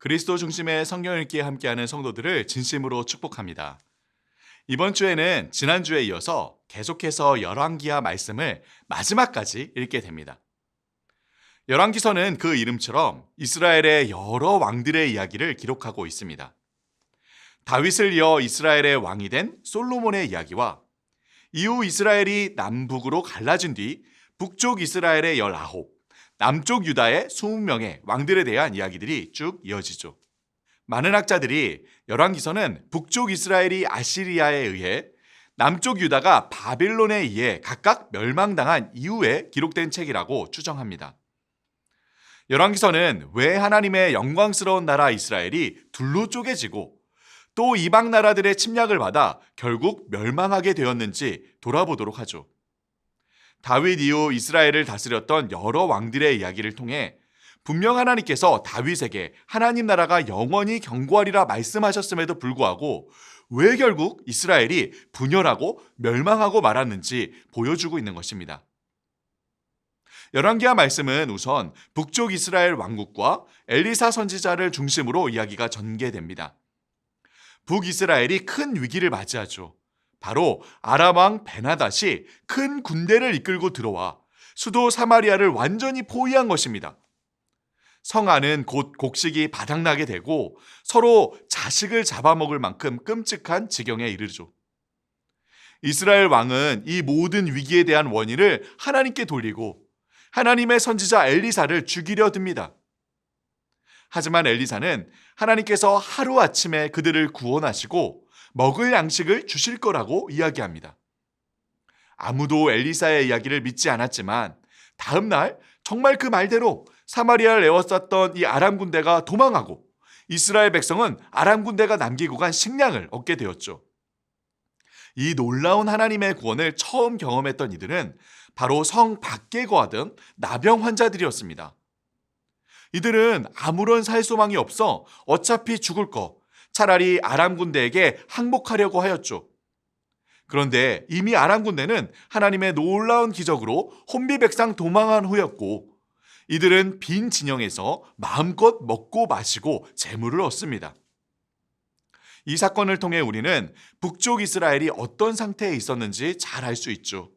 그리스도 중심의 성경 읽기에 함께하는 성도들을 진심으로 축복합니다. 이번 주에는 지난주에 이어서 계속해서 열왕기하 말씀을 마지막까지 읽게 됩니다. 열왕기서는 그 이름처럼 이스라엘의 여러 왕들의 이야기를 기록하고 있습니다. 다윗을 이어 이스라엘의 왕이 된 솔로몬의 이야기와 이후 이스라엘이 남북으로 갈라진 뒤 북쪽 이스라엘의 19, 남쪽 유다의 20명의 왕들에 대한 이야기들이 쭉 이어지죠. 많은 학자들이 열왕기서는 북쪽 이스라엘이 아시리아에 의해 남쪽 유다가 바빌론에 의해 각각 멸망당한 이후에 기록된 책이라고 추정합니다. 열왕기서는 왜 하나님의 영광스러운 나라 이스라엘이 둘로 쪼개지고 또 이방 나라들의 침략을 받아 결국 멸망하게 되었는지 돌아보도록 하죠. 다윗 이후 이스라엘을 다스렸던 여러 왕들의 이야기를 통해 분명 하나님께서 다윗에게 하나님 나라가 영원히 경고하리라 말씀하셨음에도 불구하고 왜 결국 이스라엘이 분열하고 멸망하고 말았는지 보여주고 있는 것입니다. 열왕기하 말씀은 우선 북쪽 이스라엘 왕국과 엘리사 선지자를 중심으로 이야기가 전개됩니다. 북이스라엘이 큰 위기를 맞이하죠. 바로 아람 왕 베나닷이 큰 군대를 이끌고 들어와 수도 사마리아를 완전히 포위한 것입니다. 성 안은 곧 곡식이 바닥나게 되고 서로 자식을 잡아먹을 만큼 끔찍한 지경에 이르죠. 이스라엘 왕은 이 모든 위기에 대한 원인을 하나님께 돌리고 하나님의 선지자 엘리사를 죽이려 듭니다. 하지만 엘리사는 하나님께서 하루아침에 그들을 구원하시고 먹을 양식을 주실 거라고 이야기합니다. 아무도 엘리사의 이야기를 믿지 않았지만 다음 날 정말 그 말대로 사마리아를 에워쌌던 이 아람 군대가 도망하고 이스라엘 백성은 아람 군대가 남기고 간 식량을 얻게 되었죠. 이 놀라운 하나님의 구원을 처음 경험했던 이들은 바로 성 밖에 거하던 나병 환자들이었습니다. 이들은 아무런 살 소망이 없어 어차피 죽을 거 차라리 아람 군대에게 항복하려고 하였죠. 그런데 이미 아람 군대는 하나님의 놀라운 기적으로 혼비백상 도망한 후였고 이들은 빈 진영에서 마음껏 먹고 마시고 재물을 얻습니다. 이 사건을 통해 우리는 북쪽 이스라엘이 어떤 상태에 있었는지 잘 알 수 있죠.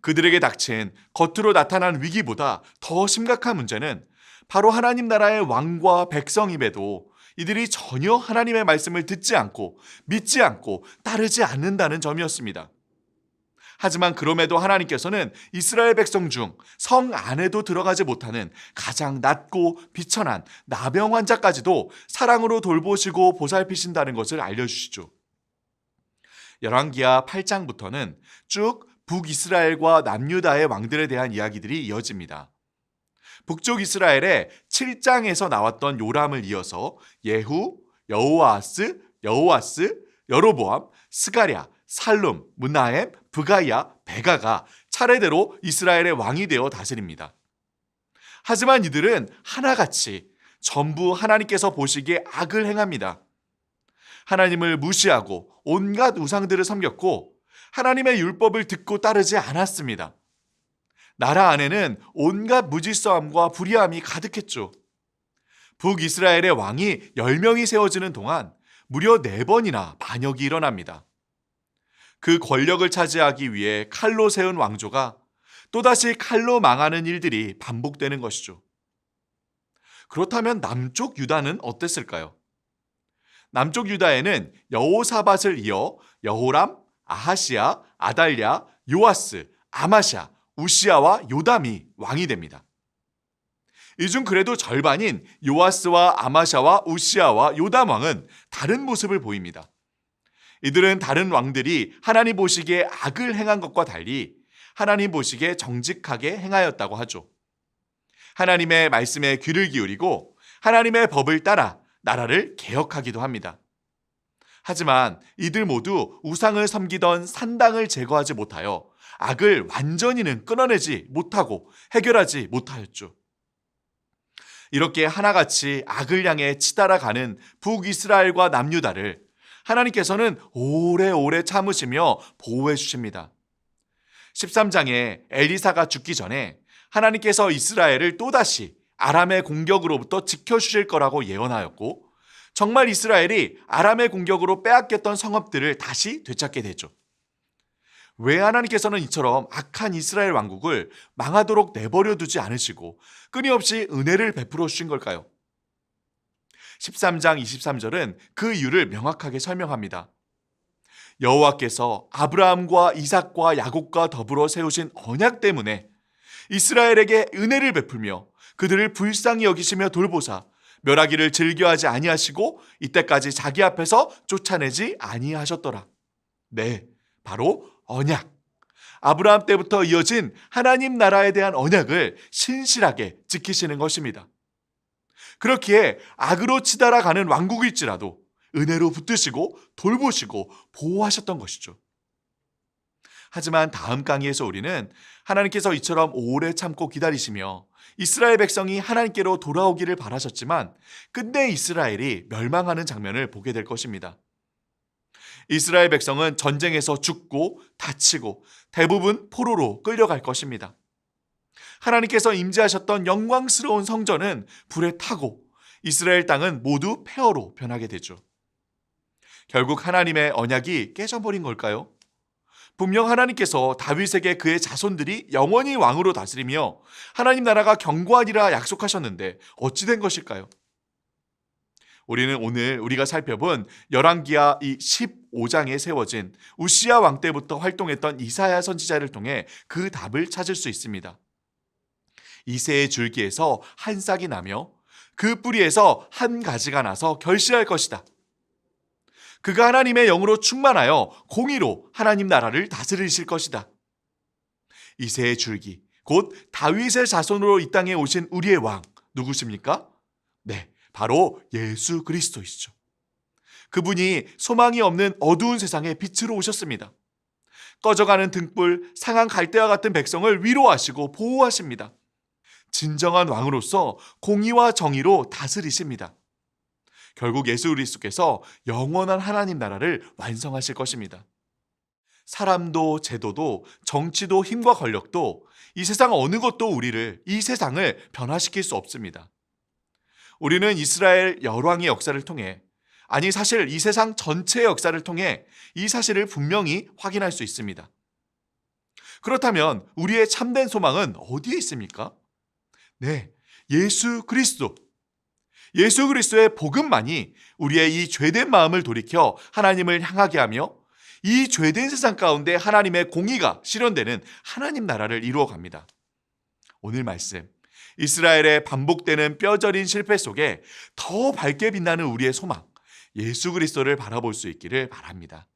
그들에게 닥친 겉으로 나타난 위기보다 더 심각한 문제는 바로 하나님 나라의 왕과 백성임에도 이들이 전혀 하나님의 말씀을 듣지 않고 믿지 않고 따르지 않는다는 점이었습니다. 하지만 그럼에도 하나님께서는 이스라엘 백성 중 성 안에도 들어가지 못하는 가장 낮고 비천한 나병 환자까지도 사랑으로 돌보시고 보살피신다는 것을 알려주시죠. 열왕기하 8장부터는 쭉 북이스라엘과 남유다의 왕들에 대한 이야기들이 이어집니다. 북쪽 이스라엘의 7장에서 나왔던 요람을 이어서 예후, 여호아스, 여호아스, 여로보암, 스가랴, 살룸, 문하엠, 브가이아, 베가가 차례대로 이스라엘의 왕이 되어 다스립니다. 하지만 이들은 하나같이 전부 하나님께서 보시기에 악을 행합니다. 하나님을 무시하고 온갖 우상들을 섬겼고 하나님의 율법을 듣고 따르지 않았습니다. 나라 안에는 온갖 무질서함과 불의함이 가득했죠. 북이스라엘의 왕이 10명이 세워지는 동안 무려 4번이나 반역이 일어납니다. 그 권력을 차지하기 위해 칼로 세운 왕조가 또다시 칼로 망하는 일들이 반복되는 것이죠. 그렇다면 남쪽 유다는 어땠을까요? 남쪽 유다에는 여호사밧을 이어 여호람, 아하시아, 아달랴, 요아스, 아마샤, 우시아와 요담이 왕이 됩니다. 이 중 그래도 절반인 요아스와 아마샤와 우시아와 요담 왕은 다른 모습을 보입니다. 이들은 다른 왕들이 하나님 보시기에 악을 행한 것과 달리 하나님 보시기에 정직하게 행하였다고 하죠. 하나님의 말씀에 귀를 기울이고 하나님의 법을 따라 나라를 개혁하기도 합니다. 하지만 이들 모두 우상을 섬기던 산당을 제거하지 못하여 악을 완전히는 끊어내지 못하고 해결하지 못하였죠. 이렇게 하나같이 악을 향해 치달아가는 북이스라엘과 남유다를 하나님께서는 오래오래 참으시며 보호해 주십니다. 13장에 엘리사가 죽기 전에 하나님께서 이스라엘을 또다시 아람의 공격으로부터 지켜주실 거라고 예언하였고 정말 이스라엘이 아람의 공격으로 빼앗겼던 성읍들을 다시 되찾게 되죠. 왜 하나님께서는 이처럼 악한 이스라엘 왕국을 망하도록 내버려 두지 않으시고 끊임없이 은혜를 베풀어 주신 걸까요? 13장 23절은 그 이유를 명확하게 설명합니다. 여호와께서 아브라함과 이삭과 야곱과 더불어 세우신 언약 때문에 이스라엘에게 은혜를 베풀며 그들을 불쌍히 여기시며 돌보사 멸하기를 즐겨하지 아니하시고 이때까지 자기 앞에서 쫓아내지 아니하셨더라. 네, 바로 언약. 아브라함 때부터 이어진 하나님 나라에 대한 언약을 신실하게 지키시는 것입니다. 그렇기에 악으로 치달아 가는 왕국일지라도 은혜로 붙드시고 돌보시고 보호하셨던 것이죠. 하지만 다음 강의에서 우리는 하나님께서 이처럼 오래 참고 기다리시며 이스라엘 백성이 하나님께로 돌아오기를 바라셨지만 끝내 이스라엘이 멸망하는 장면을 보게 될 것입니다. 이스라엘 백성은 전쟁에서 죽고 다치고 대부분 포로로 끌려갈 것입니다. 하나님께서 임재하셨던 영광스러운 성전은 불에 타고 이스라엘 땅은 모두 폐허로 변하게 되죠. 결국 하나님의 언약이 깨져버린 걸까요? 분명 하나님께서 다윗에게 그의 자손들이 영원히 왕으로 다스리며 하나님 나라가 견고하리라 약속하셨는데 어찌 된 것일까요? 우리는 오늘 우리가 살펴본 열왕기하 이 15장에 세워진 우시아 왕 때부터 활동했던 이사야 선지자를 통해 그 답을 찾을 수 있습니다. 이새의 줄기에서 한 싹이 나며 그 뿌리에서 한 가지가 나서 결실할 것이다. 그가 하나님의 영으로 충만하여 공의로 하나님 나라를 다스리실 것이다. 이새의 줄기, 곧 다윗의 자손으로 이 땅에 오신 우리의 왕 누구십니까? 네, 바로 예수 그리스도이시죠. 그분이 소망이 없는 어두운 세상에 빛으로 오셨습니다. 꺼져가는 등불, 상한 갈대와 같은 백성을 위로하시고 보호하십니다. 진정한 왕으로서 공의와 정의로 다스리십니다. 결국 예수 그리스도께서 영원한 하나님 나라를 완성하실 것입니다. 사람도 제도도 정치도 힘과 권력도 이 세상 어느 것도 우리를 이 세상을 변화시킬 수 없습니다. 우리는 이스라엘 열왕의 역사를 통해 아니 사실 이 세상 전체의 역사를 통해 이 사실을 분명히 확인할 수 있습니다. 그렇다면 우리의 참된 소망은 어디에 있습니까? 네, 예수 그리스도. 예수 그리스도의 복음만이 우리의 이 죄된 마음을 돌이켜 하나님을 향하게 하며 이 죄된 세상 가운데 하나님의 공의가 실현되는 하나님 나라를 이루어 갑니다. 오늘 말씀 이스라엘의 반복되는 뼈저린 실패 속에 더 밝게 빛나는 우리의 소망 예수 그리스도를 바라볼 수 있기를 바랍니다.